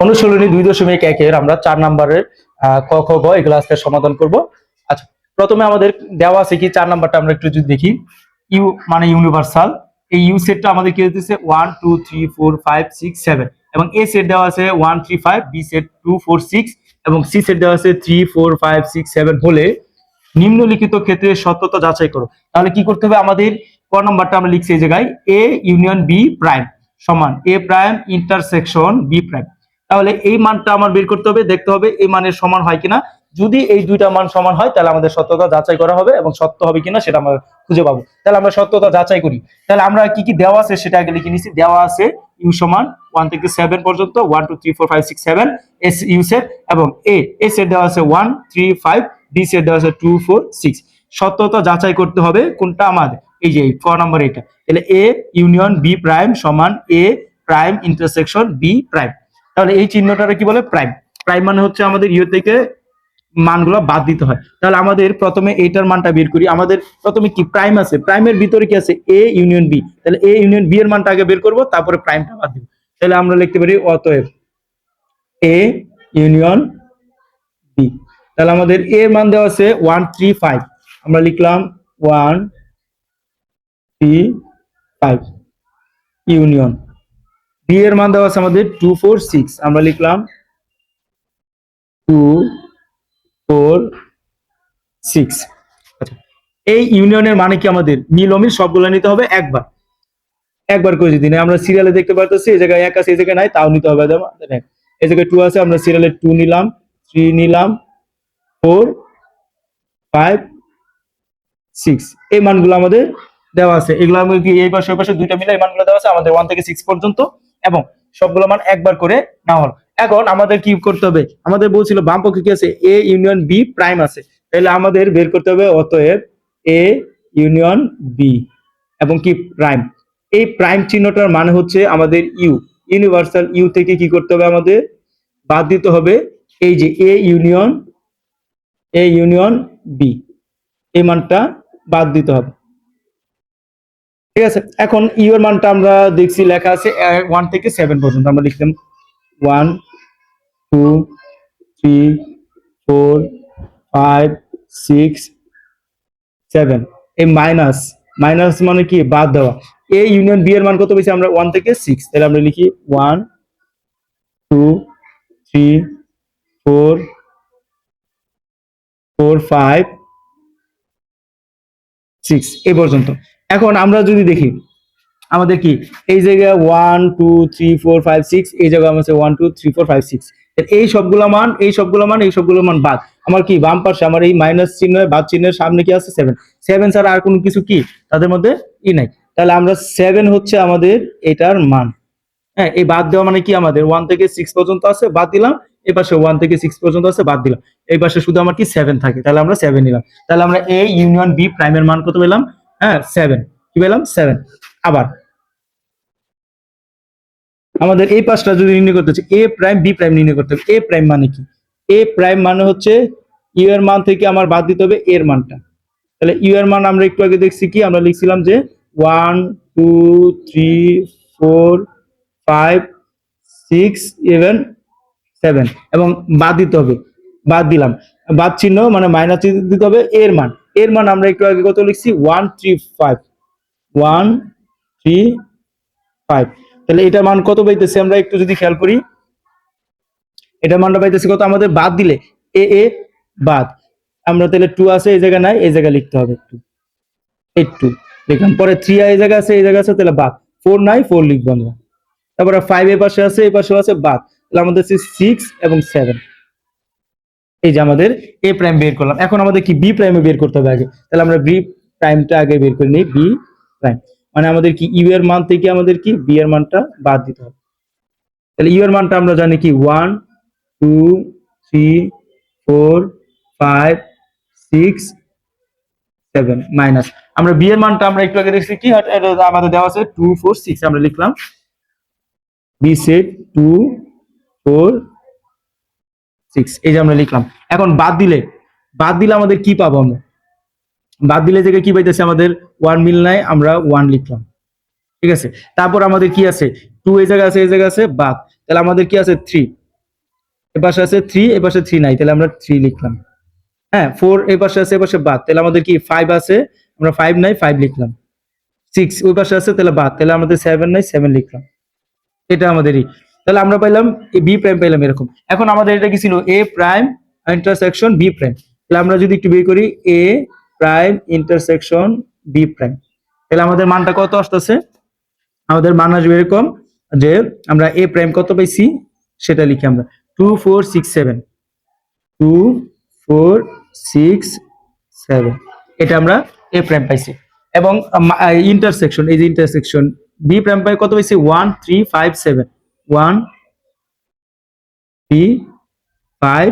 অনুশীলনী দুই দশমিক একের আমরা চার নাম্বারের ক, খ, গ এগুলো আজকে সমাধান করব। আচ্ছা প্রথমে আমাদের দেওয়া আছে কি চার নাম্বারটা আমরা একটু যদি দেখি। ইউ মানে ইউনিভার্সাল এই ইউ সেটটা আমাদের কি হতেছে one two three four five six seven এবং এ সেট দেওয়া আছে one three five B set two four six এবং সি সেট দেওয়া আছে three four five six seven হলে নিম্নলিখিত ক্ষেত্রে সত্যতা যাচাই করো। তাহলে কি করতে হবে? আমাদের ক নাম্বারটা আমরা লিখছি এই জায়গায় এ ইউনিয়ন বি প্রাইম সমান A prime intersection B prime তাহলে এই মানটা আমার বের করতে হবে, দেখতে হবে এই মানের সমান হয় কিনা। যদি এই দুইটা মান সমান হয়, তাহলে আমাদের সত্যতা যাচাই করা হবে এবং সত্য হবে কিনা সেটা আমরা খুঁজে পাবো। তাহলে আমরা সত্যতা যাচাই করি। তাহলে আমরা কি কি দেওয়া আছে সেটা আগে লিখে নিচ্ছি দেওয়া আছে ইউ সমান ওয়ান থেকে সেভেন পর্যন্ত one two three four five six seven S U set এবং এ এ সেট দেওয়া আছে one three five B set দেওয়া আছে টু ফোর সিক্স সত্যতা যাচাই করতে হবে কোনটা আমাদের এই যে ক নম্বর এটা। তাহলে এ ইউনিয়ন বি প্রাইম সমান A prime intersection B prime তাহলে এই চিহ্নটা কি বলে? প্রাইম। প্রাইম মানে হচ্ছে আমাদের ইউ থেকে মানগুলো বাদ দিতে হয়। তাহলে আমাদের প্রথমে এইটার মানটা বের করি। আমাদের প্রথমে কি? প্রাইম আছে। প্রাইমের ভিতরে কি আছে? A union B. তাহলে এ ইউনিয়ন বি এর মানটা আগে বের করব, তারপরে প্রাইমটা বাদ দিব। তাহলে আমরা লিখতে পারি অতএব এ ইউনিয়ন বি। তাহলে আমাদের এ এর মান দেওয়া আছে ওয়ান থ্রি ফাইভ। আমরা লিখলাম one three five union. B এর মান দেওয়া আছে আমাদের টু ফোর সিক্স আমরা লিখলাম টু ফোর সিক্স আচ্ছা এই ইউনিয়নের মানে কি আমাদের? মিল অমিল সবগুলো নিতে হবে একবার। একবার করে যদি নেই আমরা সিরিয়ালে দেখতে পারতেছি, এই জায়গায় এক আছে, এই জায়গায় নাই, তাও নিতে হবে এই জায়গায় টু আছে, আমরা সিরিয়ালে টু নিলাম থ্রি নিলাম ফোর ফাইভ সিক্স এই মানগুলো আমাদের দেওয়া আছে। এগুলো আমাদের কি এই পাশে পাশে দুইটা মিলে এই মানগুলো দেওয়া আছে, আমাদের ওয়ান থেকে সিক্স পর্যন্ত। এবং সবগুলো মান একবার করে নেওয়া হলো। এখন আমাদের কি করতে হবে? আমাদের বলছিল বাম পক্ষে কি আছে? এ ইউনিয়ন বি প্রাইম আছে। তাহলে আমাদের বের করতে হবে অতএব এ ইউনিয়ন বি এবং কি প্রাইম এই প্রাইম চিহ্নটার মানে হচ্ছে আমাদের ইউ ইউনিভার্সাল ইউ থেকে কি করতে হবে আমাদের? বাদ দিতে হবে এই যে A union A union B এই মানটা বাদ দিতে হবে। ঠিক আছে? এখন ইউ এর মানটা আমরা দেখছি, লেখা আছে ওয়ান থেকে সেভেন পর্যন্ত। আমরা লিখলাম one two three four five six seven এই মাইনাস মাইনাস মানে কি? বাদ দেওয়া। এ ইউনিয়ন বি এর মান কত বেশি আমরা? ওয়ান থেকে সিক্স তাহলে আমরা লিখি one two three four four five six এই পর্যন্ত। এখন আমরা যদি দেখি, আমাদের কি? এই জায়গায় one two three four five six এই জায়গায় আছে one two three four five six এই সবগুলো মান, এই সবগুলো মান, এই সবগুলো মান বাদ। আমার কি, বাম পাশে আমার এই মাইনাস চিহ্ন, বাদ চিহ্নের সামনে কি আছে? সেভেন সেভেন ছাড়া আর কোনো কিছু কি? তাদের মধ্যে ই নাই। তাহলে আমরা সেভেন হচ্ছে আমাদের এটার মান। হ্যাঁ এই বাদ দেওয়া মানে কি আমাদের? ওয়ান থেকে সিক্স পর্যন্ত আছে, বাদ দিলাম। এই পাশে ওয়ান থেকে সিক্স পর্যন্ত আছে, বাদ দিলাম। এই পাশে শুধু আমার কি সেভেন থাকে? তাহলে আমরা সেভেন নিলাম। তাহলে আমরা এ ইউনিয়ন বি প্রাইমের মান কত পেলাম? হ্যাঁ সেভেন কি পেলাম? সেভেন আবার। আমাদের এই পাঁচটা যদি নির্ণয় করতে হচ্ছে এ প্রাইম বি প্রাইম নির্ণয় করতে হবে। এ প্রাইম মানে কি? এ প্রাইম মানে হচ্ছে ইউ এর মান থেকে আমার বাদ দিতে হবে এর মানটা। তাহলে ইউ এর মান আমরা একটু আগে দেখছি কি? আমরা লিখছিলাম যে one two three four five six eleven seven এবং বাদ দিতে হবে। বাদ দিলাম। বাদ চিহ্ন মানে মাইনাস দিতে হবে এর মান। এর মান আমরা একটু আগে কত লিখছি? One three five one three five তাহলে এটার মান কত পাইতেছি আমরা একটু যদি খেয়াল করি? এটার মানটা পাইতেছি কত? আমাদের বাদ দিলে। এ এ, বাদ। আমরা তাহলে টু আছে, এই জায়গায় নাই, এই জায়গায় লিখতে হবে একটু। এইট টু লিখলাম পরে থ্রি এই জায়গায় আছে, এই জায়গায় আছে, তাহলে বাদ। ফোর নাই ফোর লিখব আমরা। তারপরে ফাইভ এ পাশে আছে এই পাশে আছে, বাদ। তাহলে আমাদের সিক্স এবং সেভেন এই যে আমাদের এ প্রাইম বের করলাম। এখন আমাদের কি বি প্রাইমে বের করতে হবে আগে? তাহলে আমরা বি প্রাইমটা আগে বের করে নিই বি প্রাইম মানে আমাদের কি ইউ এর মান থেকে আমাদের কি বি এর মানটা বাদ দিতে হবে। তাহলে ইউ এর মানটা আমরা জানি কি? One two three four five six seven minus আমরা বি এর মানটা আমরা একটু আগে দেখছি কি? আমাদের দেওয়া আছে টু ফোর সিক্স আমরা লিখলাম B set two four six এই যে আমরা লিখলাম। এখন বাদ দিলে বাদ দিলে আমাদের কি পাবো আমরা? বাদ দিলে থেকে কি পাইতেছে আমাদের? ওয়ান মিল নাই, আমরা ওয়ান লিখলাম। ঠিক আছে? তারপর আমাদের কি আছে? টু এই জায়গা আছে, এই জায়গা আছে, বাদ। তাহলে আমাদের কি আছে? থ্রি এ পাশে আছে থ্রি এ পাশে থ্রি নাই, তাহলে আমরা থ্রি লিখলাম। হ্যাঁ ফোর এ পাশে আছে, এ পাশে বাদ। তাহলে আমাদের কি ফাইভ আছে? আমরা ফাইভ নাই ফাইভ লিখলাম। সিক্স ওই পাশে আছে, তাহলে বাদ। তাহলে আমাদের সেভেন নাই সেভেন লিখলাম। এটা আমাদেরই। তাহলে আমরা পাইলাম বি প্রাইম পাইলাম এরকম। এখন আমাদের এটা কি ছিল? A prime intersection B prime তাহলে আমরা যদি একটু বের করি A prime intersection B prime তাহলে আমাদের মানটা কত আসতেছে? আমাদের মান আসবে এরকম যে আমরা এ প্রাইম কত পাইছি? সেটা লিখি আমরা। Two four six seven two four six seven এটা আমরা এ প্রাইম পাইছি। এবং ইন্টারসেকশন এই যে ইন্টারসেকশন বি প্রাইম পাই কত পাইছি? One three five seven one, three, five,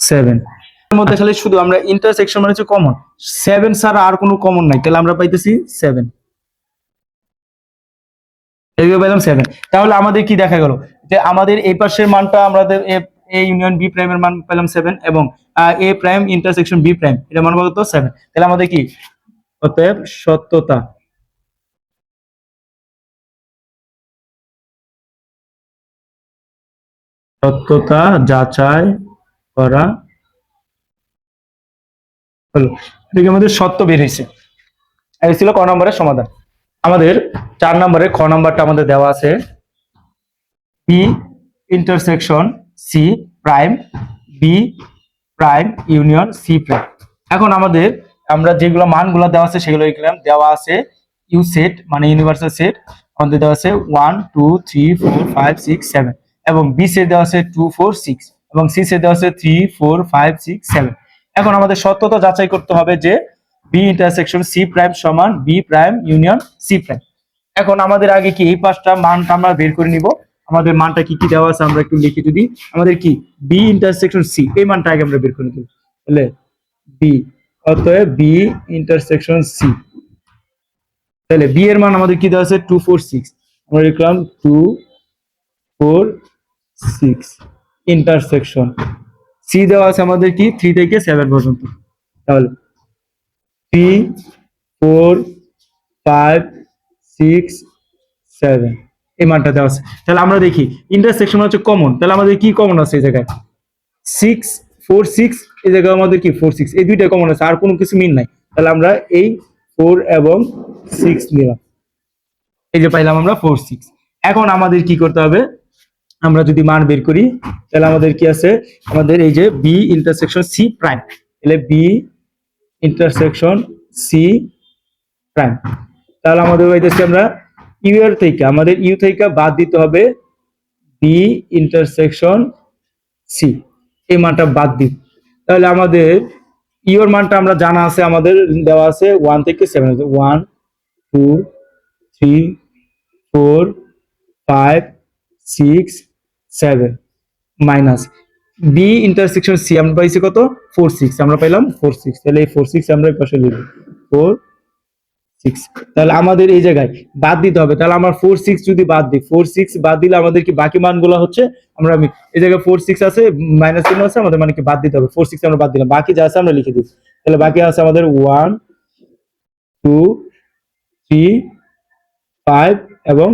seven. এর মধ্যে খালি শুধু আমরা ইন্টারসেকশন মানে হচ্ছে কমন সেভেন ছাড়া আর কোনো কমন নাই। তাহলে আমরা পাইতেছি সেভেন এইভাবে পেলাম সেভেন তাহলে আমাদের কি দেখা গেল? যে আমাদের এই পাশের মানটা আমাদের এ ইউনিয়ন বি প্রাইমের মান পেলাম সেভেন এবং A prime intersection B prime এটা মান কত? সেভেন তাহলে আমাদের কি? অতএব সত্যতা। সত্যতা যাচাই করা হলো। এদিকে আমাদের সত্য বের হয়েছে। এই ছিল ক নম্বরের সমাধান। আমাদের চার নম্বরে খ নম্বরটা আমাদের দেওয়া আছে। B intersection C prime B prime union C prime এখন আমাদের আমরা যেগুলো মানগুলো দেওয়া আছে সেগুলো লিখলাম দেওয়া আছে। ইউ সেট মানে ইউনিভার্সাল সেট আমাদের দেওয়া আছে one two three four five six seven এবং বি সেট দেওয়া আছে টু ফোর সিক্স এবং সি সেট দেওয়া আছে three four five six seven এখন আমাদের সত্যতা যাচাই করতে হবে যে বি ইন্টারসেকশন সি প্রাইম সমান B prime union C prime এখন আমাদের আগে কি এই পাঁচটা মানটা আমরা বের করে নিব? আমাদের মানটা কি কি দেওয়া আছে আমরা একটু লিখি যদি। আমাদের কি? বি ইন্টারসেকশন সি এই মানটা আগে আমরা বের করে নিব। তাহলে বি অতএব বি ইন্টারসেকশন সি তাহলে বি এর মান আমাদের কি দেওয়া আছে? টু ফোর সিক্স আমরা লিখলাম two four six intersection C দেওয়া আছে আমাদের কি? থ্রি থেকে সেভেন পর্যন্ত। তাহলে three four five six seven এই মানটা দেওয়া আছে। তাহলে আমরা দেখি ইন্টারসেকশন হচ্ছে কমন তাহলে আমাদের কি কমন আছে এই জায়গায়? সিক্স ফোর সিক্স এই জায়গায় আমাদের কি? ফোর সিক্স এই দুইটা কমন আছে, আর কোনো কিছু মিল নাই। তাহলে আমরা এই ফোর এবং সিক্স নিলাম। এই যে পাইলাম আমরা ফোর সিক্স এখন আমাদের কি করতে হবে? আমরা যদি মান বের করি, তাহলে আমাদের কি আছে? আমাদের এই যে বি ইন্টারসেকশন সি প্রাইম তাহলে বি ইন্টারসেকশন সি প্রাইম তাহলে আমাদের হইতেছে আমরা ইউ এর থেকে আমাদের ইউ থেকে বাদ দিতে হবে বি ইন্টারসেকশন সি এই মানটা বাদ দিই। তাহলে আমাদের ইউর মানটা আমরা জানা আছে, আমাদের দেওয়া আছে ওয়ান থেকে seven one two three four five six seven minus B intersection C আমরা পাইছি কত? ফোর সিক্স আমরা পাইলাম ফোর সিক্স তাহলে এই ফোর সিক্স আমরা পাশে লিখব ফোর সিক্স তাহলে আমাদের এই জায়গায় বাদ দিতে হবে। তাহলে আমার ফোর সিক্স যদি বাদ দিই ফোর সিক্স বাদ দিলে আমাদের কি বাকি মানগুলো হচ্ছে? আমরা আমি এই জায়গায় ফোর সিক্স আছে মাইনাস চিহ্ন আছে, আমাদের মানে কি বাদ দিতে হবে। ফোর সিক্স আমরা বাদ দিলাম। বাকি যা আছে আমরা লিখে দিই তাহলে বাকি আছে আমাদের ওয়ান টু থ্রি ফাইভ এবং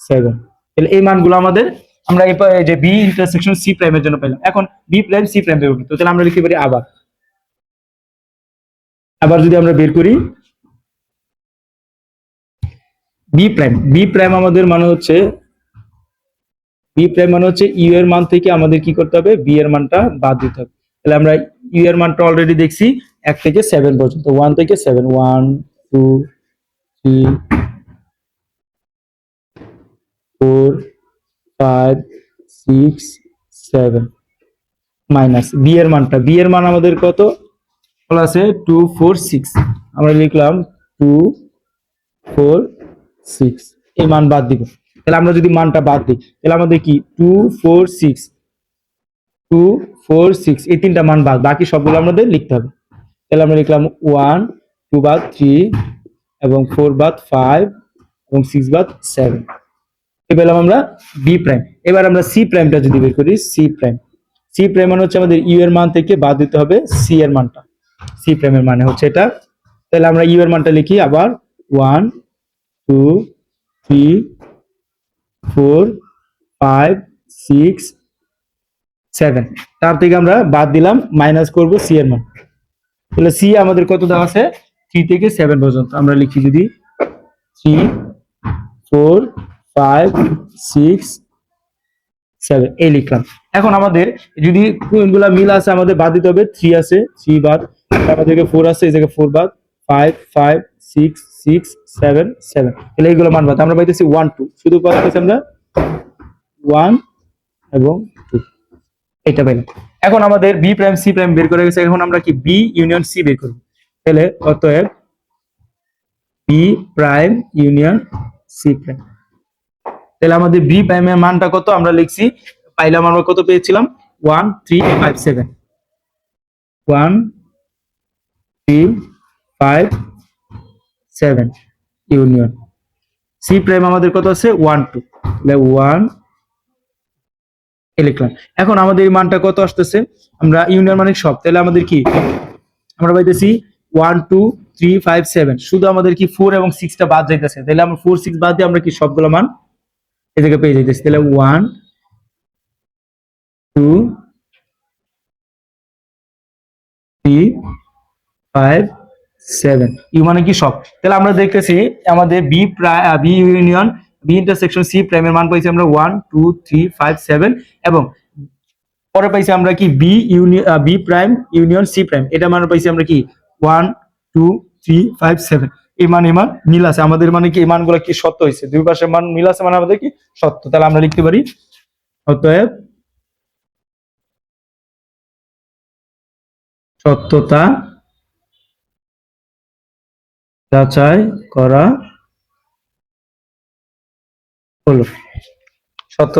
সেভেন তাহলে এই মানগুলো আমাদের আমরা এই যে বি ইন্টারসেকশন সি প্রাইমের জন্য পেলাম। এখন বি প্রাইম সি প্রাইম বের তো তাহলে আমরা লিখতে পারি আবার। আবার যদি আমরা বের করি বি প্রাইম বি প্রাইম আমাদের মানে হচ্ছে বি প্রাইম মানে হচ্ছে ইউ এর মান থেকে আমাদের কি করতে হবে? বি এর মানটা বাদ দিতে হবে। তাহলে আমরা ইউ এর মানটা অলরেডি দেখছি, এক থেকে সেভেন পর্যন্ত। ওয়ান থেকে seven one two three four five six seven minus B এর মানটা বি এর মান আমাদের কত? আছে টু ফোর সিক্স আমরা লিখলাম টু ফোর সিক্স এই মান বাদ দিব। তাহলে আমরা যদি মানটা বাদ দিই, তাহলে আমাদের কি? Two four six two four six এই তিনটা মান বাদ, বাকি সবগুলো আমাদের লিখতে হবে। তাহলে আমরা লিখলাম ওয়ান টু বাদ থ্রি এবং ফোর বাদ ফাইভ এবং সিক্স বাদ সেভেন পেলাম আমরা? বি প্রাইম এবার আমরা সি প্রাইমটা যদি বের করি সি প্রাইম সি প্রাইম মানে হচ্ছে আমাদের ইউ এর মান থেকে বাদ দিতে হবে সি এর মানটা। সি প্রাইমের মানে হচ্ছে এটা। তাহলে আমরা ইউ এর মানটা লিখি আবার one two three four five six seven তার থেকে আমরা বাদ দিলাম মাইনাস করব সি এর মান। তাহলে সি আমাদের কত দেওয়া আছে? থ্রি থেকে সেভেন পর্যন্ত। আমরা লিখি যদি three four five six seven এই লিখলাম। এখন আমাদের যদি কোনগুলা মিল আছে, আমাদের বাদ দিতে হবে। থ্রি আছে থ্রি বাদ। তারপর থেকে ফোর আছে, এই জায়গায় ফোর বাদ। Five five six six seven seven তাহলে এইগুলো মান বাদ। আমরা পাইতেছি ওয়ান টু শুধু পাইতেছি আমরা ওয়ান এবং টু এটা পাইলাম। এখন আমাদের বি প্রাইম সি প্রাইম বের করে গেছে। এখন আমরা কি বি ইউনিয়ন সি বের করব। তাহলে অতএব B prime union C prime তাহলে আমাদের বি প্রাইমের মানটা কত? আমরা লিখছি পাইলাম আমরা কত পেয়েছিলাম? One three five seven one three five seven union C prime আমাদের কত আছে? ওয়ান টু ওয়ান লিখলাম। এখন আমাদের এই মানটা কত আসতেছে? আমরা ইউনিয়ন মানে সব। তাহলে আমাদের কি? আমরা পাইতেছি one two three five seven শুধু আমাদের কি ফোর এবং সিক্সটা বাদ যাইতেছে। তাহলে আমরা ফোর সিক্স বাদ দিয়ে আমরা কি সবগুলো মান জায়গায় পেয়ে যাইতেছি। তাহলে one two three five seven U মানে কি সব? তাহলে আমরা দেখতেছি আমাদের বি প্রায় B union B intersection C প্রাইমের মান পাইছি আমরা one two three five seven এবং পরে পাইছি আমরা কি B union B prime union C prime এটা মানে পাইছি আমরা কি one two three five seven এই মান এই মান মিল আছে। আমাদের মানে কি এই মানগুলো কি সত্য হয়েছে দুই পাশের মান, মিল আছে মানে আমাদের কি সত্য? তাহলে আমরা লিখতে পারি, অতএব সত্যতা যাচাই করা হলো। সত্য